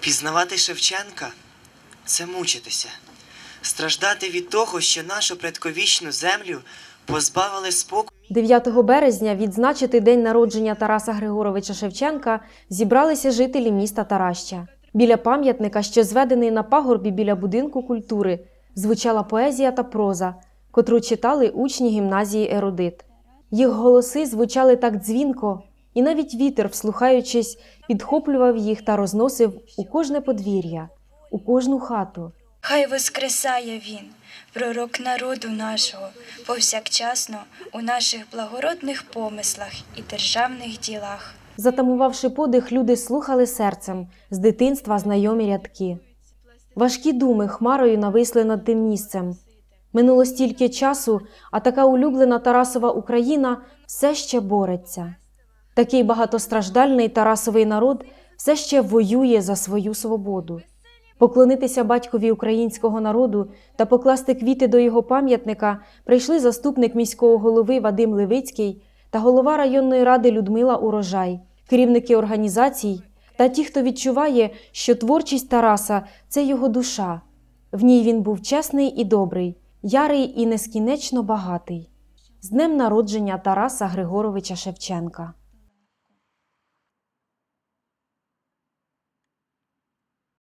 Пізнавати Шевченка це мучитися, страждати від того, що нашу предковічну землю позбавили спокою. 9 березня відзначити день народження Тараса Григоровича Шевченка зібралися жителі міста Тараща. Біля пам'ятника, що зведений на пагорбі біля будинку культури, звучала поезія та проза, котру читали учні гімназії Ерудит. Їх голоси звучали так дзвінко, і навіть вітер, вслухаючись, підхоплював їх та розносив у кожне подвір'я, у кожну хату. Хай воскресає він, пророк народу нашого, повсякчасно у наших благородних помислах і державних ділах. Затамувавши подих, люди слухали серцем з дитинства знайомі рядки. Важкі думи хмарою нависли над тим місцем. Минуло стільки часу, а така улюблена Тарасова Україна все ще бореться. Такий багатостраждальний Тарасовий народ все ще воює за свою свободу. Поклонитися батькові українського народу та покласти квіти до його пам'ятника прийшли заступник міського голови Вадим Левицький та голова районної ради Людмила Урожай, керівники організацій та ті, хто відчуває, що творчість Тараса це його душа. В ній він був чесний і добрий, ярий і нескінечно багатий. З днем народження Тараса Григоровича Шевченка.